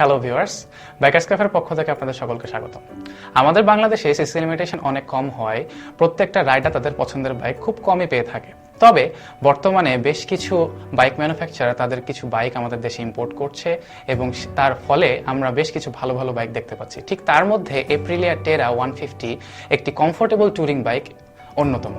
Hello viewers bikers ক্যাফের পক্ষ থেকে আপনাদের সকলকে স্বাগত আমাদের বাংলাদেশে সিসি লিমিটেশন অনেক কম হয়। প্রত্যেকটা রাইডার তাদের পছন্দের বাইক খুব কমই পেয়ে থাকে। তবে বর্তমানে বেশ কিছু বাইক ম্যানুফ্যাকচারার তাদের কিছু বাইক আমাদের দেশে ইম্পোর্ট করছে এবং তার ফলে আমরা বেশ কিছু ভালো ভালো বাইক দেখতে পাচ্ছি। ঠিক তার মধ্যে এপ্রিলিয়া টেরা ওয়ান ফিফটি একটি কমফোর্টেবল ট্যুরিং বাইক অন্যতম।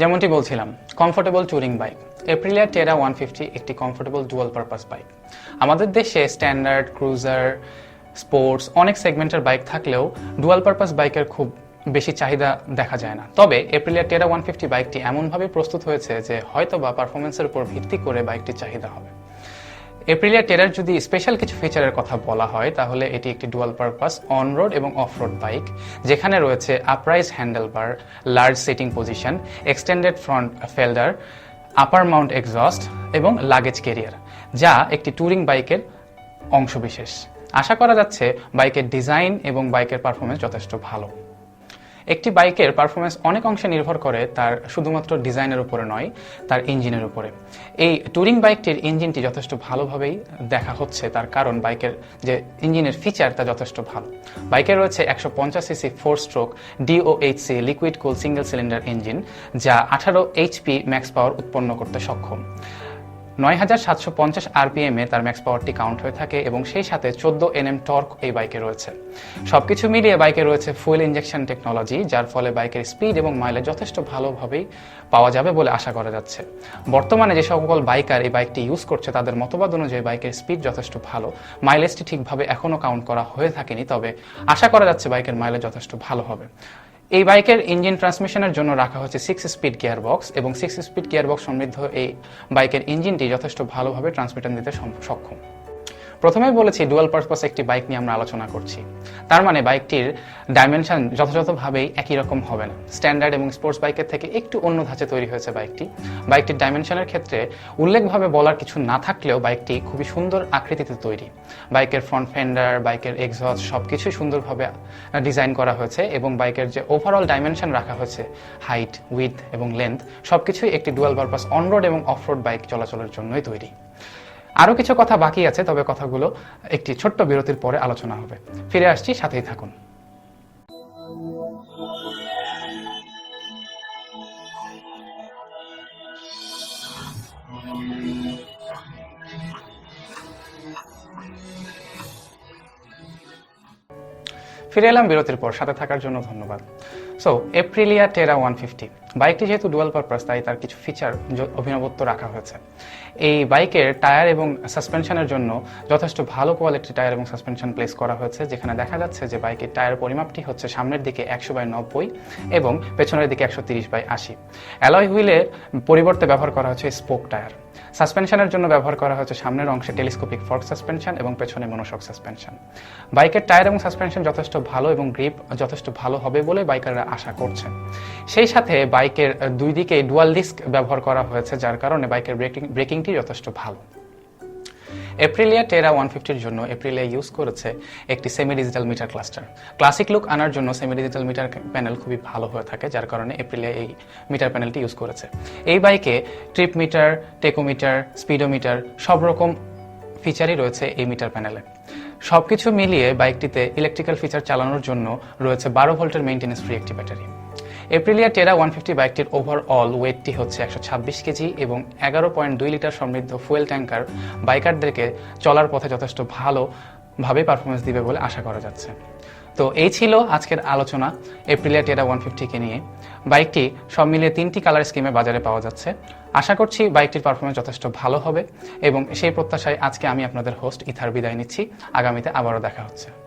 যেমনটি বলছিলাম comfortable touring bike Aprilia Terra one fifty একটি কমফোর্টেবল ডুয়াল পারপাস বাইক আমাদের দেশে স্ট্যান্ডার্ড ক্রুজার স্পোর্টস অনেক সেগমেন্টের বাইক থাকলেও ডুয়াল পারপাস বাইকের খুব বেশি চাহিদা দেখা যায় না। তবে এপ্রিলিয়া টেরা ওয়ান ফিফটি বাইকটি এমনভাবে প্রস্তুত হয়েছে যে হয়তো বা পারফরমেন্সের উপর ভিত্তি করে বাইকটির চাহিদা হবে। এপ্রিলিয়া টেরার যদি স্পেশাল কিছু ফিচারের কথা বলা হয়, তাহলে এটি একটি ডুয়াল পারপাস অন রোড এবং অফ রোড বাইক যেখানে রয়েছে upright handle bar large seating position extended front fender upper mount exhaust এবং লাগেজ ক্যারিয়ার যা একটি ট্যুরিং বাইকের অংশবিশেষ। আশা করা যাচ্ছে বাইকের ডিজাইন এবং বাইকের পারফরমেন্স যথেষ্ট ভালো। একটি বাইকের পারফরমেন্স অনেক অংশে নির্ভর করে তার শুধুমাত্র ডিজাইনের উপরে নয়, তার ইঞ্জিনের উপরে। এই ট্যুরিং বাইকটির ইঞ্জিনটি যথেষ্ট ভালোভাবেই দেখা হচ্ছে, তার কারণ বাইকের যে ইঞ্জিনের ফিচার তা যথেষ্ট ভালো। বাইকে রয়েছে একশো পঞ্চাশ CC four stroke DOHC liquid cool single cylinder engine যা আঠারো এইচপি ম্যাক্স পাওয়ার উৎপন্ন করতে সক্ষম। নয় হাজার সাতশো পঞ্চাশ আরপিএম তার ম্যাক্স পাওয়ারটি কাউন্ট হয়ে থাকে এবং সেই সাথে চোদ্দ এনএম টর্ক এই বাইকে রয়েছে। সবকিছু মিলিয়ে বাইকে রয়েছে ফুয়েল ইঞ্জেকশন টেকনোলজি, যার ফলে বাইকের স্পিড এবং মাইলেজ যথেষ্ট ভালোভাবেই পাওয়া যাবে বলে আশা করা যাচ্ছে। বর্তমানে যে সকল বাইকার এই বাইকটি ইউজ করছে, তাদের মতবাদ অনুযায়ী বাইকের স্পিড যথেষ্ট ভালো। মাইলেজটি ঠিকভাবে এখনও কাউন্ট করা হয়ে থাকেনি, তবে আশা করা যাচ্ছে বাইকের মাইলেজ যথেষ্ট ভালো হবে। এই বাইকের ইঞ্জিন ট্রান্সমিশনের জন্য রাখা হচ্ছে সিক্স স্পিড গিয়ার বক্স এবং সিক্স স্পিড গিয়ার বক্স সমৃদ্ধ এই বাইকের ইঞ্জিনটি যথেষ্ট ভালোভাবে ট্রান্সমিটার দিতে সক্ষম। প্রথমেই বলেছি ডুয়াল পারপাস একটি বাইক নিয়ে আমরা আলোচনা করছি। তার মানে বাইকটির ডাইমেনশন যথাযথভাবেই একই রকম হবে না। স্ট্যান্ডার্ড এবং স্পোর্টস বাইকের থেকে একটু অন্য ধাঁচে তৈরি হয়েছে বাইকটি বাইকটির ডাইমেনশনের ক্ষেত্রে উল্লেখভাবে বলার কিছু না থাকলেও বাইকটি খুবই সুন্দর আকৃতিতে তৈরি। বাইকের ফ্রন্ট ফেন্ডার বাইকের এক্সস্ট সব কিছুই সুন্দরভাবে ডিজাইন করা হয়েছে এবং বাইকের যে ওভারঅল ডাইমেনশন রাখা হয়েছে হাইট উইথ এবং লেন্থ সবকিছুই একটি ডুয়াল পারপাস অনরোড এবং অফরোড বাইক চলাচলের জন্যই তৈরি। আরও কিছু কথা বাকি আছে, তবে কথাগুলো একটি ছোট্ট বিরতির পরে আলোচনা হবে। ফিরে আসছি, সাথেই থাকুন। ফিরে এলাম বিরতির পর। সাথে থাকার জন্য ধন্যবাদ। So Aprilia Terra one fifty বাইকটি যেহেতু ডুয়াল পারপাস তাই তার কিছু ফিচার অভিনবত্ব রাখা হয়েছে। এই বাইকের টায়ার এবং সাসপেনশনের জন্য যথেষ্ট ভালো কোয়ালিটির টায়ার এবং সাসপেনশন প্লেস করা হয়েছে, যেখানে দেখা যাচ্ছে যে বাইকের টায়ার পরিমাপটি হচ্ছে সামনের দিকে একশো বাই নব্বই এবং পেছনের দিকে একশো তিরিশ বাই আশি। অ্যালয় হুইলের পরিবর্তে ব্যবহার করা হচ্ছে স্পোক টায়ার সাসপেনশনের জন্য ব্যবহার করা হয়েছে সামনের অংশে টেলিস্কোপিক ফর্ক সাসপেনশন এবং পেছনে মনোশক সাসপেনশন। বাইকের টায়ার এবং সাসপেনশন যথেষ্ট ভালো এবং গ্রিপ যথেষ্ট ভালো হবে বলে বাইকাররা আশা করছেন সেই সাথে বাইকের দুই দিকে ডুয়াল ডিস্ক ব্যবহার করা হয়েছে, যার কারণে বাইকের ব্রেকিং, ব্রেকিংটি যথেষ্ট ভালো। এপ্রিলিয়া টেরা ওয়ান ফিফটির জন্য এপ্রিলিয়া ইউজ করেছে একটি semi digital meter cluster classic look আনার জন্য সেমি ডিজিটাল মিটার প্যানেল খুবই ভালো হয়ে থাকে, যার কারণে এপ্রিলিয়া এই মিটার প্যানেলটি ইউজ করেছে। এই বাইকে ট্রিপ মিটার টেকোমিটার স্পিডোমিটার সব রকম ফিচারই রয়েছে এই মিটার প্যানেলে সব কিছু মিলিয়ে বাইকটিতে ইলেকট্রিক্যাল ফিচার চালানোর জন্য রয়েছে বারো ভোল্টের মেইনটেনেন্স ফ্রি একটি battery Aprilia Terra one fifty বাইকটির ওভারঅল ওয়েটটি হচ্ছে একশো ছাব্বিশ কেজি এবং এগারো পয়েন্ট দুই লিটার সমৃদ্ধ ফুয়েল ট্যাঙ্কার বাইকারদেরকে চলার পথে যথেষ্ট ভালোভাবে পারফরমেন্স দিবে বলে আশা করা যাচ্ছে। তো এই ছিল আজকের আলোচনা এপ্রিলিয়া টেরা ওয়ান ফিফটিকে নিয়ে। বাইকটি সব মিলিয়ে তিনটি কালার স্কিমে বাজারে পাওয়া যাচ্ছে। আশা করছি বাইকটির পারফরমেন্স যথেষ্ট ভালো হবে এবং সেই প্রত্যাশায় আজকে আমি আপনাদের হোস্ট ইথার বিদায় নিচ্ছি। আগামীতে আবারও দেখা হচ্ছে।